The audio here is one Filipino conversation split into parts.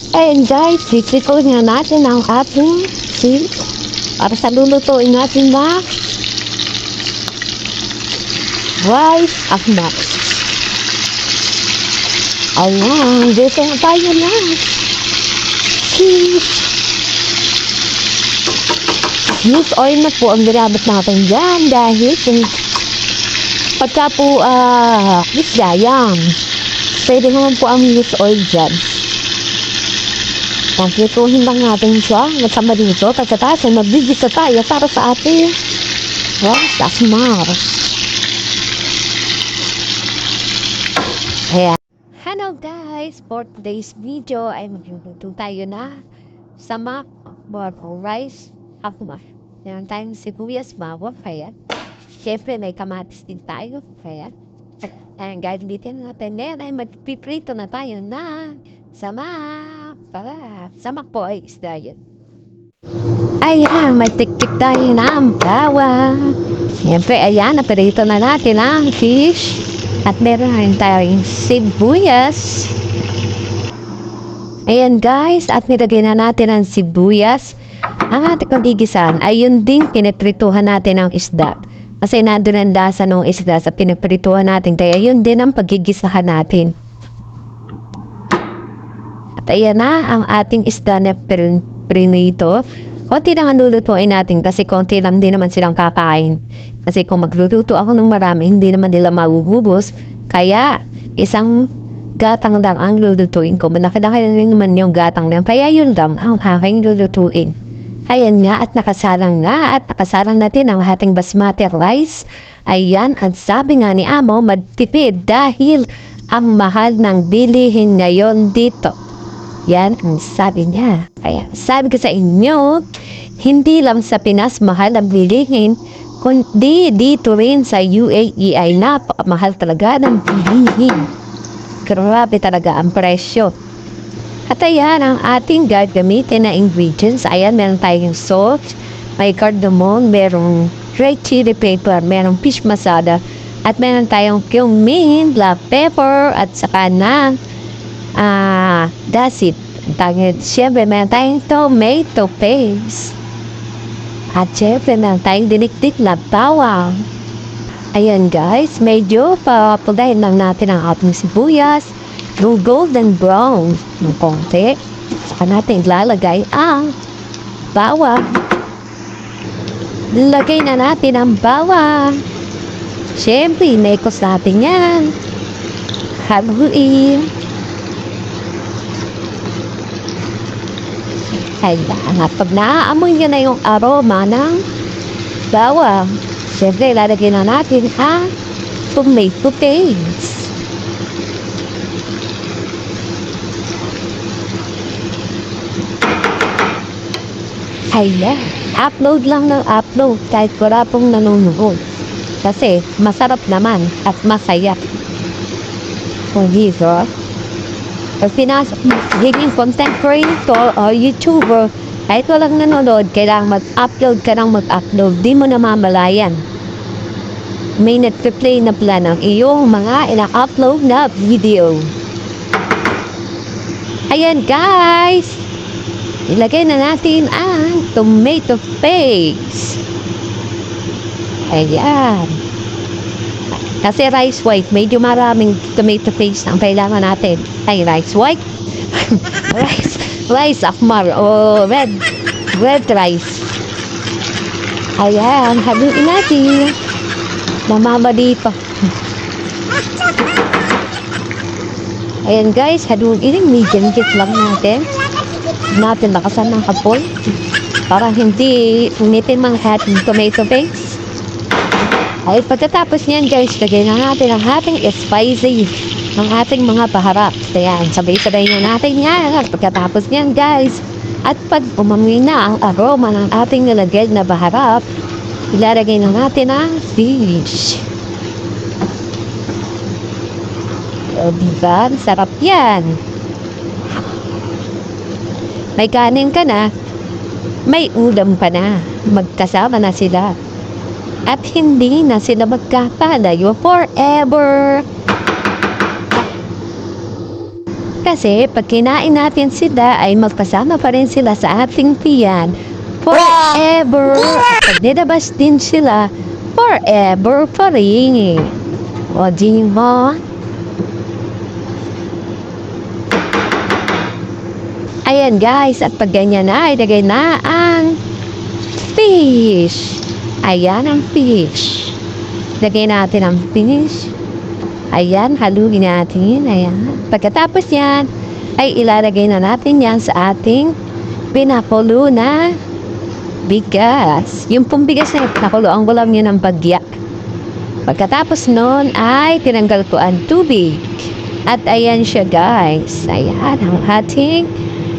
Ayan guys, sisikoy nga natin ang ating sil para sa lulutuin natin na rice at max. Ayan, dito na tayo na. Cheese. Use oil na po ang ginamit natin dyan dahil kung pagka po ah, isda yan, pwede naman po ang use oil dyan. Pagkituhin lang natin siya, nasama dito, pagkatapos ay magbibisa tayo para sa ating rice at mars. Ayan. Hello guys! For today's video ay magluluto tayo na sama or rice at mars. Meron tayong sibuyas, bawang, kaya. Siyempre may kamatis din tayo, kaya. Ayan, gagamitin natin ngayon ay magpiprito na tayo na sama. Para, ay isda yun. Ayan, may tiktik tayo ng bawang. Siyempre, ayan, naprito na natin ang fish. At meron rin tayong sibuyas. Ayan guys, at nilagay na natin ang sibuyas. Ang ating kaligisan ay yun din piniprituhan natin ang isda. Kasi nandun ang lasa ng isda sa piniprituhan natin. Kaya yun din ang pagigisahan natin. At ayan na ang ating isda na prin- prinito. Konti lang ang lulutuin natin kasi konti lang din naman silang kakain. Kasi kung magluluto ako ng marami, hindi naman nila mauubos. Kaya, isang gatang lang ang lulutuin ko. Malaki-laki na rin naman yung gatang lang. Kaya yun lang ang aking lulutuin. Ayan nga at nakasalang nga at nakasalang natin ang ating basmati rice. Ayan, at sabi nga ni Amo, magtipid dahil ang mahal ng bilihin ngayon dito. Yan ang sabi niya. Kaya sabi ko sa inyo, hindi lang sa Pinas mahal ang bilihin, kundi dito rin sa UAE ay napakamahal talaga ng bilihin. Grabe talaga ang presyo. At ayan ang ating gagamitin na ingredients. Ayan, meron tayong salt, may cardamom, merong red chili pepper, merong fish masala, at meron tayong cumin, black pepper, at saka na ah, that's it. Tangit, syempre, meron tayong tomato paste. At syempre, meron tayong dinikdik na bawang. Ayan guys, medyo papulayin lang natin ang ating sibuyas. Yung golden brown ng konti. Saka natin ilalagay ang bawang. Lagay na natin ang bawang. Siyempre, nekos natin yan. Haluin. Ayan, at pag naaamoy nyo na yung aroma ng bawang, siyempre, ilalagay na natin ang tomato paste. Ayan, upload lang ng upload kahit wala pong nanonood. Kasi masarap naman at masaya. Kung dito, mo, higing content creator o YouTuber, kahit walang nanonood, kailangan mag-upload ka ng mag-upload, di mo namamalayan. May nagpe-play na pala ng iyong mga ina-upload na video. Ayan guys! Ilagay na natin ang tomato paste. Ayan. Kasi rice white, medyo maraming tomato paste ang kailangan natin. Ay, rice white? rice, rice akmar o red, red rice. Ayan, haluin natin. Namama dito. Ayan guys, haluin. Medium heat lang natin natin lakasan ng kapoy para hindi unitin mga ating tomato paste. Ay pagkatapos niyan guys, lagay na natin ang ating spicy ng ating mga baharap. Ayan, sabay-sabay na natin yan. At pagkatapos niyan guys, at pag umamoy na ang aroma ng ating nilagay na baharap, ilalagay na natin ang fish. O diba? Sarap yan. May kanin ka na, may ulam pa na. Magkasama na sila. At hindi na sila magkakalayo forever. Kasi pag kinain natin sila ay magkasama pa rin sila sa ating tiyan forever. At pag nilabas din sila, forever pa rin. O di mo? Ayan guys, at pag ganyan na, ilagay na ang fish. Ayan ang fish. Lagay natin ang fish. Ayan, haluin natin. Ayan. Pagkatapos yan, ay ilalagay na natin yan sa ating pinakulo na bigas. Yung pong bigas na nakuluan ko lang yun ng bagyak. Pagkatapos nun ay tinanggal ko ang tubig. At ayan siya guys. Ayan ang ating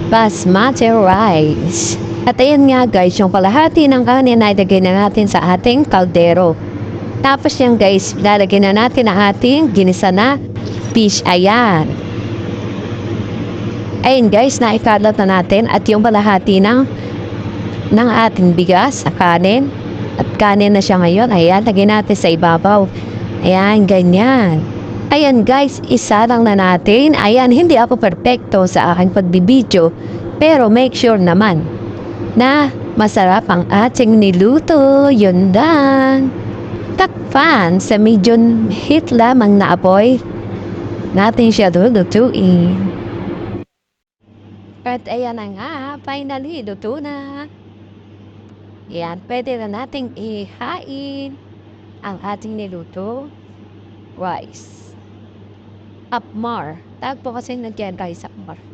basmati rice. At ayan nga guys, yung kalahati ng kanin ay lagay na natin sa ating kaldero. Tapos yan guys, lalagyan na natin ang ating ginisa na fish. Ayan. Ayun guys, naikalat na natin at yung kalahati ng ng ating bigas sa kanin. At kanin na siya ngayon. Ayan, lagyan natin sa ibabaw. Ayan, ganyan. Ayan guys, isa lang na natin. Ayan, hindi ako perfecto sa aking pagbibideo. Pero make sure naman na masarap ang ating niluto. Yun lang. Takpan sa medium heat lamang na apoy. Natin siya lulutuin. At ayan na nga, finally, luto na. Yan, pwede na nating ihain ang ating niluto. Rice. Upmar. Tawag po kasi nagyan rice upmar.